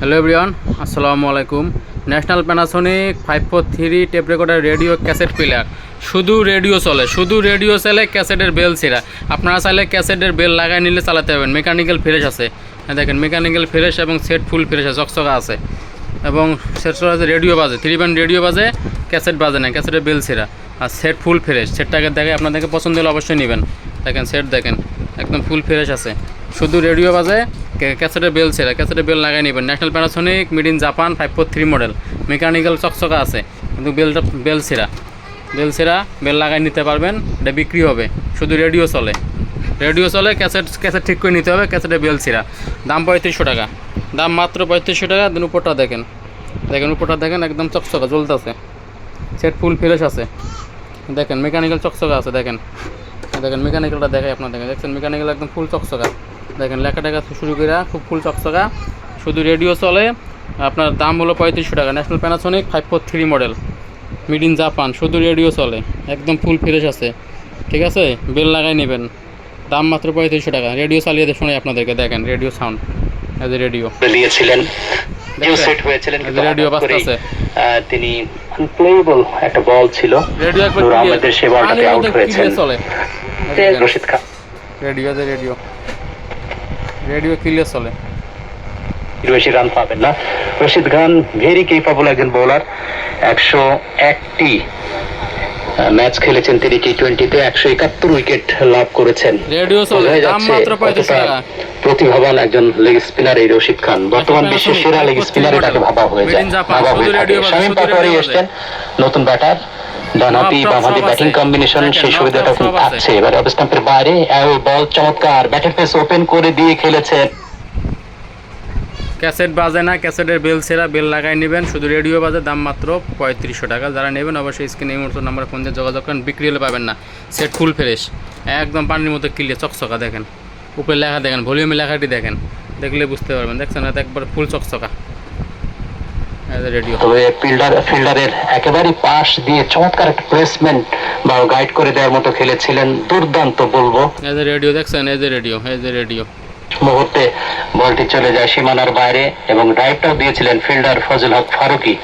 Hello everyone আসসালামু আলাইকুম National Panasonic five four three tape recorder radio cassette player শুধু radio চলে, শুধু রেডিও চলে ক্যাসেটের বেল ছিঁড়া। আপনারা চাইলে ক্যাসেটের বেল লাগাই নিলে চালাতে পারবেন। মেকানিক্যাল ফ্রেশ আছে। এই দেখেন মেকানিক্যাল ফ্রেশ এবং সেট ফুল ফ্রেশ আছে, চকচকা আছে। এবং সেট আছে রেডিও বাজে থ্রি ব্যান্ড রেডিও বাজে ক্যাসেট বাজে না ক্যাসেটের বেল ছিঁড়া। আর সেট ফুল ফ্রেশ সেটটাকে দেখে আপনাদেরকে পছন্দ হলে অবশ্যই নেবেন। দেখেন সেট দেখেন, একদম ফুল ফ্রেশ আছে। শুধু রেডিও বাজে ক্যাসেটের বেল ছেড়া, ক্যাসেটের বেল লাগাই নেবেন। National Panasonic made in Japan five four three model mechanical চকচকা আছে, কিন্তু বেলটা বেল ছেঁড়া। বেল ছেঁড়া, বেল লাগাই নিতে পারবেন, এটা বিক্রি হবে। শুধু রেডিও চলে। রেডিও চলে, ক্যাসেট ক্যাসেট ঠিক করে নিতে হবে, ক্যাসেটের বেল ছিঁড়া। দাম পঁয়ত্রিশশো টাকা। দাম মাত্র পঁয়ত্রিশশো টাকা, দেন উপরটা দেখেন। দেখেন, উপরটা দেখেন, একদম চকচকা, জ্বলতেছে। সেট ফুল ফ্রেশ আছে। দেখেন মেকানিক্যাল চকচকা আছে, দেখেন। দেখেন মেকানিক্যালটা দেখাই আপনার দেখেন দেখছেন মেকানিক্যাল একদম ফুল চকচকা। দেখেন লেখা টেখা শুরু করে খুব ফুল চকচকা। শুধু রেডিও চলে আপনার দাম হলো পঁয়ত্রিশশো টাকা। National Panasonic five four three model made in Japan শুধু রেডিও চলে একদম ফুল ফ্রেশ আছে। ঠিক আছে? বেল লাগাই নেবেন। দাম মাত্র পঁয়ত্রিশশো টাকা। রেডিও চালিয়ে শোনাই আপনাদেরকে দেখেন radio sound as a radio দিয়েছিলেন সেট হয়েছিলেন রেডিও হঠাৎ বাজতেছে। তিনি আনপ্লেয়েবল একটা বল ছিল। রেডিও সে out Rashid Khan. Radio radio radio clear চলে। বেশি রান পাবেন না। রশিদ খান ভেরি কেপাবল একজন বোলার একশো একটি ম্যাচ খেলেছেন তিনি টি টোয়েন্টিতে একশো একাত্তর উইকেট লাভ করেছেন। প্রতিভাবান একজন লেগ স্পিনার এই রশিদ খান। বর্তমান বিশ্বের সেরা লেগ স্পিনারে তাকে ভাবা হয়ে যায় ভাবা হয়ে থাকে। শামীম পাটোয়ারি এসছেন নতুন ব্যাটার ডানহাতি Knock-off বামহাতি সব ব্যাটিং কম্বিনেশন সেই সুবিধাটা সব থাকছে এবারে অফ বাইরে বল চমৎকার ব্যাটের পেস ওপেন করে দিয়ে খেলেছেন ক্যাসেট বাজে না ক্যাসেটের বেল সেরা বেল লাগাই নেবেন। শুধু রেডিও বাজে দাম মাত্র পঁয়ত্রিশশো টাকা। যারা নেবেন অবশ্যই স্ক্রিনে এই মুহূর্তে নাম্বার ফোন দিয়ে যোগাযোগ করেন। বিক্রি হলে পাবেন না। সেট ফুল ফ্রেশ একদম পানির মতো ক্লিয়ার চকচকা দেখেন। উপরে লেখা দেখেন ভলিউমে লেখাটি দেখেন। দেখলে বুঝতে পারবেন। দেখছেন একবার ফুল চকচকা। তবে ফিল্ডার ফিল্ডারের একেবারে পাশ দিয়ে চমৎকার একটা প্লেসমেন্ট বা গাইড করে দেওয়ার মতো খেলেছিলেন দুর্দান্ত বলব। এজ এ রেডিও দেখছেন? As a radio as a radio মুহূর্তে বলটি চলে যায় সীমানার বাইরে এবং ড্রাইভটাও দিয়েছিলেন ফিল্ডার ফজল হক ফারুকি।